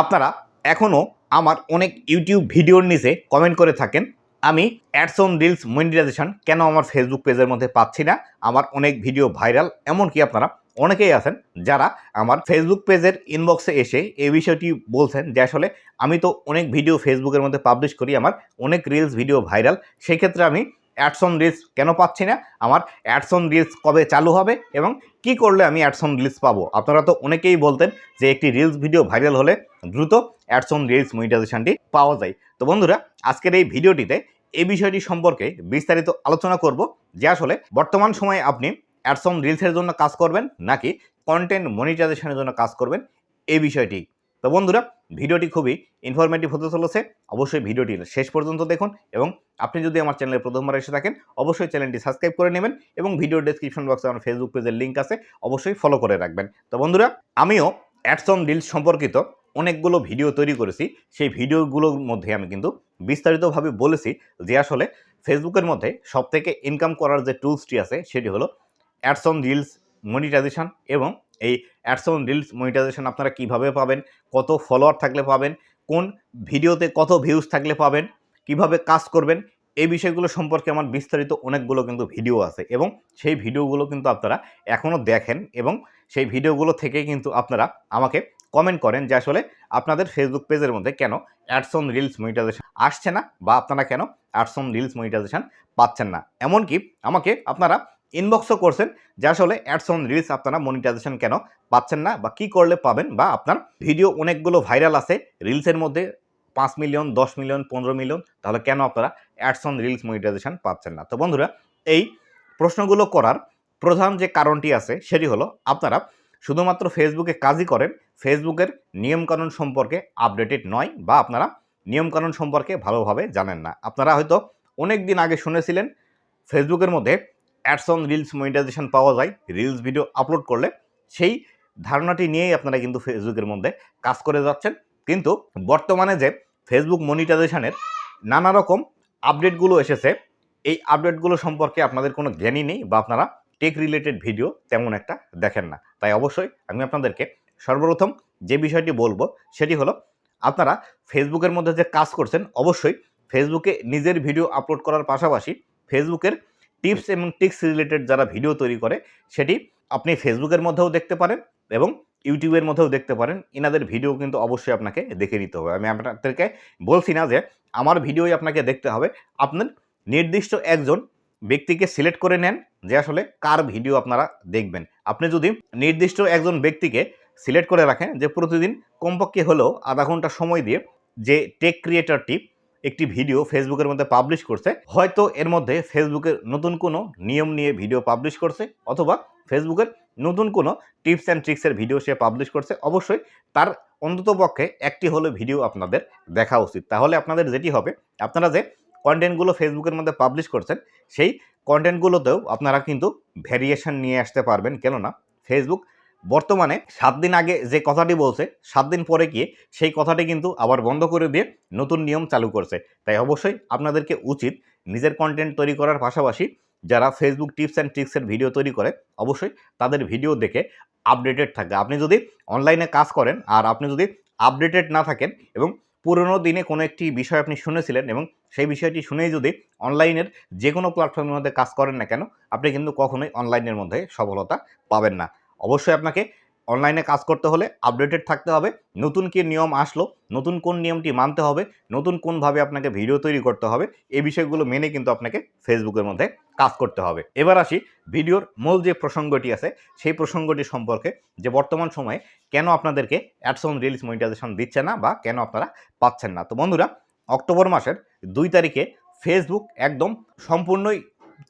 আপনারা এখনও আমার অনেক ইউটিউব ভিডিওর নিচে কমেন্ট করে থাকেন। আমি অ্যাডস অন রিলস মনিটাইজেশন কেন আমার ফেসবুক পেজের মধ্যে পাচ্ছি না? আমার অনেক ভিডিও ভাইরাল এমনকি আপনারা অনেকেই আছেন যারা আমার ফেসবুক পেজের ইনবক্সে এসে এই বিষয়টি বলছেন যে আসলে আমি তো অনেক ভিডিও ফেসবুকের মধ্যে পাবলিশ করি, আমার অনেক রিলস ভিডিও ভাইরাল সেই ক্ষেত্রে আমি অ্যাডস অন রিলস কেন পাচ্ছি না? আমার অ্যাডস অন রিলস কবে চালু হবে? এবং কি করলে আমি অ্যাডসন রিলস পাবো? আপনারা তো অনেকেই বলতেন যে একটি রিলস ভিডিও ভাইরাল হলে দ্রুত অ্যাডস অন রিলস মনিটাইজেশনটি পাওয়া যায়। তো বন্ধুরা, আজকের এই ভিডিওটিতে এই বিষয়টি সম্পর্কে বিস্তারিত আলোচনা করব, যে আসলে বর্তমান সময়ে আপনি অ্যাডসন রিলসের জন্য কাজ করবেন নাকি কন্টেন্ট মনিটাইজেশনের জন্য কাজ করবেন, এই বিষয়টি। তো বন্ধুরা, ভিডিওটি খুবই ইনফরমেটিভ হতে চলেছে। অবশ্যই ভিডিওটি শেষ পর্যন্ত দেখুন এবং আপনি যদি আমার চ্যানেলে প্রথমবার এসে থাকেন, অবশ্যই চ্যানেলটি সাবস্ক্রাইব করে নেবেন এবং ভিডিওর ডেসক্রিপশন বক্সে আমার ফেসবুক পেজের লিঙ্ক আছে, অবশ্যই ফলো করে রাখবেন। তো বন্ধুরা, আমিও অ্যাডস অন রিলস সম্পর্কিত অনেকগুলো ভিডিও তৈরি করেছি। সেই ভিডিওগুলোর মধ্যে আমি কিন্তু বিস্তারিতভাবে বলেছি যে আসলে ফেসবুকের মধ্যে সবথেকে ইনকাম করার যে টুলসটি আছে, সেটি হলো অ্যাডস অন রিলস মনিটাইজেশন এবং এই অ্যাডস অন রিলস মনিটাইজেশন আপনারা কীভাবে পাবেন? কত ফলোয়ার থাকলে পাবেন? কোন ভিডিওতে কত ভিউজ থাকলে পাবেন? কীভাবে কাজ করবেন? এই বিষয়গুলো সম্পর্কে আমার বিস্তারিত অনেকগুলো কিন্তু ভিডিও আছে এবং সেই ভিডিওগুলো কিন্তু আপনারা এখনও দেখেন এবং সেই ভিডিওগুলো থেকে কিন্তু আপনারা আমাকে কমেন্ট করেন যে আসলে আপনাদের ফেসবুক পেজের মধ্যে কেন অ্যাডস অন রিলস মনিটাইজেশন আসছে না বা আপনারা কেন অ্যাডস অন রিলস মনিটাইজেশন পাচ্ছেন না? এমনকি আমাকে আপনারা ইনবক্সও করছেন যে আসলে অ্যাডস অন রিলস আপনারা মনিটাইজেশন কেন পাচ্ছেন না বা কি করলে পাবেন বা আপনার ভিডিও অনেকগুলো ভাইরাল আছে রিলসের মধ্যে পাঁচ মিলিয়ন দশ মিলিয়ন পনেরো মিলিয়ন তাহলে কেন আপনারা অ্যাডস অন রিলস মনিটাইজেশন পাচ্ছেন না? তো বন্ধুরা, এই প্রশ্নগুলো করার প্রধান যে কারণটি আছে, সেটি হলো আপনারা শুধুমাত্র ফেসবুকে কাজই করেন ফেসবুকের নিয়মকানুন সম্পর্কে আপডেটেড নয় বা আপনারা নিয়মকানুন সম্পর্কে ভালোভাবে জানেন না। আপনারা হয়তো অনেক দিন আগে শুনেছিলেন ফেসবুকের মধ্যে অ্যাডস অন রিলস মনিটাইজেশন পাওয়া যায় রিলস ভিডিও আপলোড করলে সেই ধারণাটি নিয়েই আপনারা কিন্তু ফেসবুকের মধ্যে কাজ করে যাচ্ছেন। কিন্তু বর্তমানে যে ফেসবুক মনিটাইজেশনের নানা রকম আপডেটগুলো এসেছে, এই আপডেটগুলো সম্পর্কে আপনাদের কোনো জ্ঞানই নেই বা আপনারা টেক রিলেটেড ভিডিও তেমন একটা দেখেন না। তাই অবশ্যই আমি আপনাদেরকে সর্বপ্রথম যে বিষয়টি বলব সেটি হলো, আপনারা ফেসবুকের মধ্যে যে কাজ করছেন, অবশ্যই ফেসবুকে নিজের ভিডিও আপলোড করার পাশাপাশি ফেসবুকের টিপস এবং টিক্স রিলেটেড যারা ভিডিও তৈরি করে, সেটি আপনি ফেসবুকের মধ্যেও দেখতে পারেন এবং ইউটিউবের মধ্যেও দেখতে পারেন। এনাদের ভিডিও কিন্তু অবশ্যই আপনাকে দেখে নিতে হবে। আমি আপনাদেরকে বলছি না যে আমার ভিডিওই আপনাকে দেখতে হবে। আপনার নির্দিষ্ট একজন ব্যক্তিকে সিলেক্ট করে নেন যে আসলে কার ভিডিও আপনারা দেখবেন। আপনি যদি নির্দিষ্ট একজন ব্যক্তিকে সিলেক্ট করে রাখেন যে প্রতিদিন কমপক্ষে হলেও আধা ঘণ্টা সময় দিয়ে যে টেক ক্রিয়েটারটি একটি ভিডিও ফেসবুকের মধ্যে পাবলিশ করছে, হয়তো এর মধ্যে ফেসবুকের নতুন কোনো নিয়ম নিয়ে ভিডিও পাবলিশ করছে অথবা ফেসবুকের নতুন কোনো টিপস অ্যান্ড ট্রিক্সের ভিডিও সে পাবলিশ করছে, অবশ্যই তার অন্তত পক্ষে একটি হলো ভিডিও আপনাদের দেখা উচিত। তাহলে আপনাদের যেটি হবে, আপনারা যে কন্টেন্টগুলো ফেসবুকের মধ্যে পাবলিশ করছেন, সেই কন্টেন্টগুলোতেও আপনারা কিন্তু ভ্যারিয়েশন নিয়ে আসতে পারবেন। কেননা ফেসবুক বর্তমানে সাত দিন আগে যে কথাটি বলছে, সাত দিন পরে গিয়ে সেই কথাটি কিন্তু আবার বন্ধ করে দিয়ে নতুন নিয়ম চালু করছে। তাই অবশ্যই আপনাদেরকে উচিত নিজের কন্টেন্ট তৈরি করার পাশাপাশি যারা ফেসবুক টিপস অ্যান্ড ট্রিক্সের ভিডিও তৈরি করে, অবশ্যই তাদের ভিডিও দেখে আপডেটেড থাকে আপনি যদি অনলাইনে কাজ করেন আর আপনি যদি আপডেটেড না থাকেন এবং পুরনো দিনে কোনো একটি বিষয় আপনি শুনেছিলেন এবং সেই বিষয়টি শুনেই যদি অনলাইনের যে কোনো প্ল্যাটফর্মের মধ্যে কাজ করেন না কেন, আপনি কিন্তু কখনোই অনলাইনের মধ্যে সফলতা পাবেন না। অবশ্যই আপনাকে অনলাইনে কাজ করতে হলে আপডেটেড থাকতে হবে। নতুন কি নিয়ম আসলো, নতুন কোন নিয়মটি মানতে হবে, নতুন কোনভাবে আপনাকে ভিডিও তৈরি করতে হবে এই বিষয়গুলো মেনে কিন্তু আপনাকে ফেসবুকের মধ্যে কাজ করতে হবে। এবার আসি ভিডিওর মূল যে প্রসঙ্গটি আছে, সেই প্রসঙ্গটি সম্পর্কে যে বর্তমান সময়ে কেন আপনাদেরকে অ্যাডস অন রিলস মনিটাইজেশন দিচ্ছে না বা কেন আপনারা পাচ্ছেন না। তো বন্ধুরা, অক্টোবর মাসের দুই তারিখে ফেসবুক একদম সম্পূর্ণই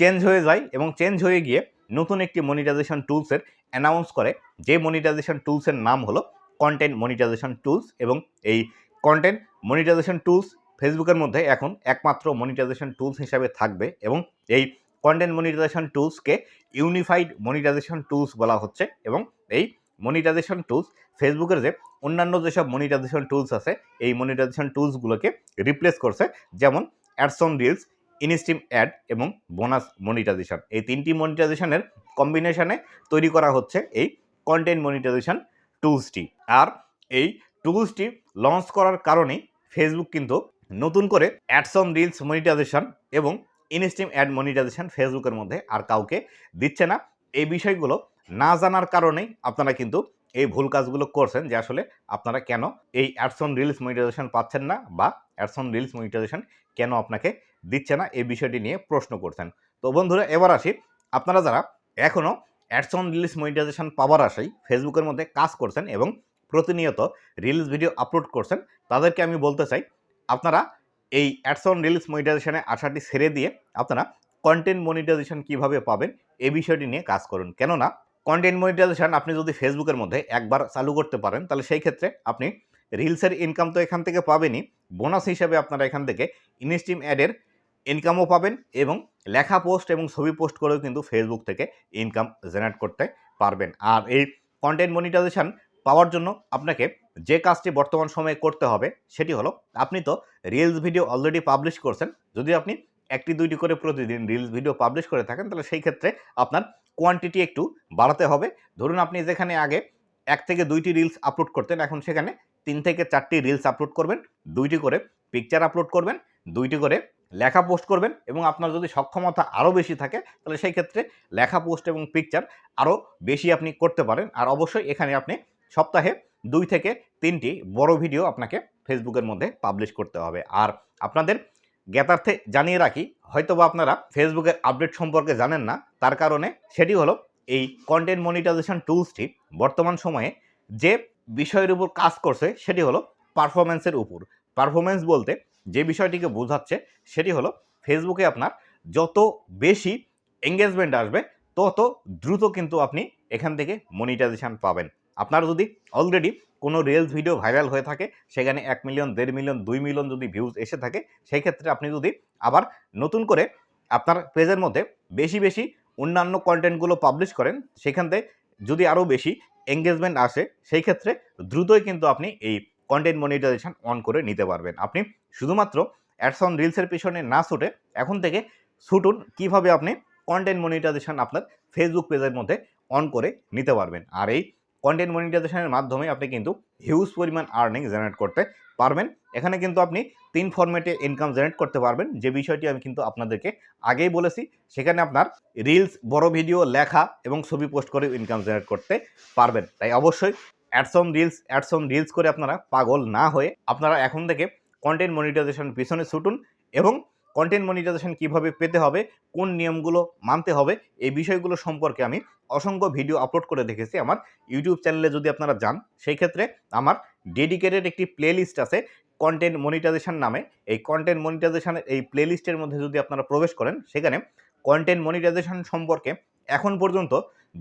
চেঞ্জ হয়ে যায় এবং চেঞ্জ হয়ে গিয়ে নতুন একটি মনিটাইজেশন টুলসের অ্যানাউন্স করে যে মনিটাইজেশন টুলসের নাম হলো কন্টেন্ট মনিটাইজেশন টুলস এবং এই কন্টেন্ট মনিটাইজেশন টুলস ফেসবুকের মধ্যে এখন একমাত্র মনিটাইজেশন টুলস হিসাবে থাকবে এবং এই কন্টেন্ট মনিটাইজেশন টুলসকে ইউনিফাইড মনিটাইজেশন টুলস বলা হচ্ছে এবং এই মনিটাইজেশন টুলস ফেসবুকের যে অন্যান্য যেসব মনিটাইজেশন টুলস আছে, এই মনিটাইজেশন টুলসগুলোকে রিপ্লেস করছে, যেমন ads on reels in stream ad এবং বোনাস মনিটাইজেশন এই তিনটি মনিটাইজেশনের কম্বিনেশনে তৈরি করা হচ্ছে এই কন্টেন্ট মনিটাইজেশন টুলসটি আর এই টুলসটি লঞ্চ করার কারণেই ফেসবুক কিন্তু নতুন করে অ্যাডসন রিলস মনিটাইজেশন এবং ইনস্টিম অ্যাড মনিটাইজেশন ফেসবুকের মধ্যে আর কাউকে দিচ্ছে না। এই বিষয়গুলো না জানার কারণেই আপনারা কিন্তু এই ভুল কাজগুলো করছেন যে আসলে আপনারা কেন এই অ্যাডসন রিলস মনিটাইজেশন পাচ্ছেন না বা অ্যাডসন রিলস মনিটাইজেশন কেন আপনাকে দিচ্ছে না? এই বিষয়টি নিয়ে প্রশ্ন করছেন। তো বন্ধুরা, এবার আসি। আপনারা যারা এখনও অ্যাডসন রিলস মনিটাইজেশন পাওয়ার আশায় ফেসবুকের মধ্যে কাজ করছেন এবং প্রতিনিয়ত রিলস ভিডিও আপলোড করছেন, তাদেরকে আমি বলতে চাই, আপনারা এই অ্যাডসন রিলস মনিটাইজেশনে আশাটি ছেড়ে দিয়ে আপনারা কন্টেন্ট মনিটাইজেশন কীভাবে পাবেন, এই বিষয়টি নিয়ে কাজ করুন। কেননা, কন্টেন্ট মনিটাইজেশন আপনি যদি ফেসবুকের মধ্যে একবার চালু করতে পারেন, তাহলে সেই ক্ষেত্রে আপনি রিলসের ইনকাম তো এখান থেকে পাবেনই। বোনাস হিসাবে আপনারা এখান থেকে ইনস্টিম অ্যাডের ইনকামও পাবেন এবং লেখা পোস্ট এবং ছবি পোস্ট করেও কিন্তু ফেসবুক থেকে ইনকাম জেনারেট করতে পারবেন। আর এই কন্টেন্ট মনিটাইজেশন পাওয়ার জন্য আপনাকে যে কাজটি বর্তমান সময়ে করতে হবে সেটি হলো, আপনি তো রিলস ভিডিও অলরেডি পাবলিশ করছেন, যদি আপনি একটি, দুইটি করে প্রতিদিন রিলস ভিডিও পাবলিশ করে থাকেন, তাহলে সেই ক্ষেত্রে আপনার কোয়ান্টিটি একটু বাড়াতে হবে। ধরুন আপনি যেখানে আগে এক থেকে দুইটি রিলস আপলোড করতেন, এখন সেখানে তিন থেকে চারটি রিলস আপলোড করবেন, দুইটি করে পিকচার আপলোড করবেন, দুইটি করে লেখা পোস্ট করবেন এবং আপনার যদি সক্ষমতা আরও বেশি থাকে, তাহলে সেই ক্ষেত্রে লেখা পোস্ট এবং পিকচার আরও বেশি আপনি করতে পারেন। আর অবশ্যই এখানে আপনি সপ্তাহে দুই থেকে তিনটি বড় ভিডিও আপনাকে ফেসবুকের মধ্যে পাবলিশ করতে হবে। আর আপনাদের জ্ঞাতার্থে জানিয়ে রাখি, হয়তোবা আপনারা ফেসবুকের আপডেট সম্পর্কে জানেন না, তার কারণে সেটি হলো এই কন্টেন্ট মনিটাইজেশন টুলসটি বর্তমান সময়ে যে বিষয়ের উপর কাজ করছে সেটি হলো পারফরমেন্সের উপর। পারফরমেন্স বলতে যে বিষয়টিকে বোঝাচ্ছে সেটি হলো ফেসবুকে আপনার যত বেশি এঙ্গেজমেন্ট আসবে, তত দ্রুত কিন্তু আপনি এখান থেকে মনিটাইজেশন পাবেন। আপনার যদি অলরেডি কোনো রিলস ভিডিও ভাইরাল হয়ে থাকে, সেখানে এক মিলিয়ন দেড় মিলিয়ন দুই মিলিয়ন যদি ভিউজ এসে থাকে সেই ক্ষেত্রে আপনি যদি আবার নতুন করে আপনার পেজের মধ্যে বেশি বেশি অন্যান্য কন্টেন্টগুলো পাবলিশ করেন, সেখান থেকে যদি আরও বেশি এঙ্গেজমেন্ট আসে, সেই ক্ষেত্রে দ্রুতই কিন্তু আপনি এই কন্টেন্ট মনিটাইজেশন অন করে নিতে পারবেন। আপনি শুধুমাত্র অ্যাডস অন রিলসের পিছনে না ছুটে এখন থেকে ছুটুন কীভাবে আপনি কন্টেন্ট মনিটাইজেশন আপনার ফেসবুক পেজের মধ্যে অন করে নিতে পারবেন। আর এই কন্টেন্ট মনিটাইজেশনের মাধ্যমে আপনি কিন্তু হিউজ পরিমাণ আর্নিং জেনারেট করতে পারবেন। এখানে কিন্তু আপনি তিন ফরম্যাটে ইনকাম জেনারেট করতে পারবেন। যে বিষয়টি আমি কিন্তু আপনাদেরকে আগেই বলেছি, সেখানে আপনার রিলস বড় ভিডিও লেখা এবং ছবি পোস্ট করে ইনকাম জেনারেট করতে পারবেন। তাই অবশ্যই অ্যাডসন রিলস অ্যাডসন রিলস করে আপনারা পাগল না হয়ে আপনারা এখন থেকে কন্টেন্ট মনিটাইজেশন পিছনে ছুটুন এবং কন্টেন্ট মনিটাইজেশন কীভাবে পেতে হবে, কোন নিয়মগুলো মানতে হবে, এই বিষয়গুলো সম্পর্কে আমি অসংখ্য ভিডিও আপলোড করে দেখেছি আমার ইউটিউব চ্যানেলে যদি আপনারা যান, সেই ক্ষেত্রে আমার ডেডিকেটেড একটি প্লেলিস্ট আছে কন্টেন্ট মনিটাইজেশন নামে। এই কন্টেন্ট মনিটাইজেশনের এই প্লেলিস্টের মধ্যে যদি আপনারা প্রবেশ করেন, সেখানে কন্টেন্ট মনিটাইজেশন সম্পর্কে এখন পর্যন্ত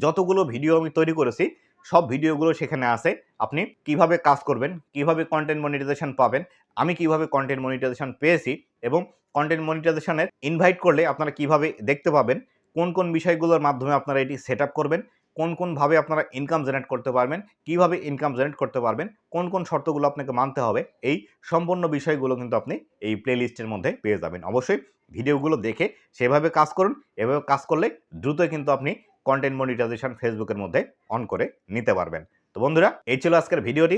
যতগুলো ভিডিও আমি তৈরি করেছি, সব ভিডিওগুলো সেখানে আছে। আপনি কীভাবে কাজ করবেন, কীভাবে কন্টেন্ট মনিটাইজেশন পাবেন, আমি কীভাবে কন্টেন্ট মনিটাইজেশন পেয়েছি এবং কন্টেন্ট মনিটাইজেশনের ইনভাইট করলে আপনারা কীভাবে দেখতে পাবেন, কোন কোন বিষয়গুলোর মাধ্যমে আপনারা এটি সেট করবেন, কোন কোনভাবে আপনারা ইনকাম জেনারেট করতে পারবেন, কীভাবে ইনকাম জেনারেট করতে পারবেন, কোন কোন শর্তগুলো আপনাকে মানতে হবে, এই সম্পূর্ণ বিষয়গুলো কিন্তু আপনি এই প্লেলিস্টের মধ্যে পেয়ে যাবেন। অবশ্যই ভিডিওগুলো দেখে সেভাবে কাজ করুন, এভাবে কাজ করলে দ্রুত কিন্তু আপনি কন্টেন্ট মনিটাইজেশন ফেসবুকের মধ্যে অন করে নিতে পারবেন। তো বন্ধুরা, এই ছিল আজকের ভিডিওটি।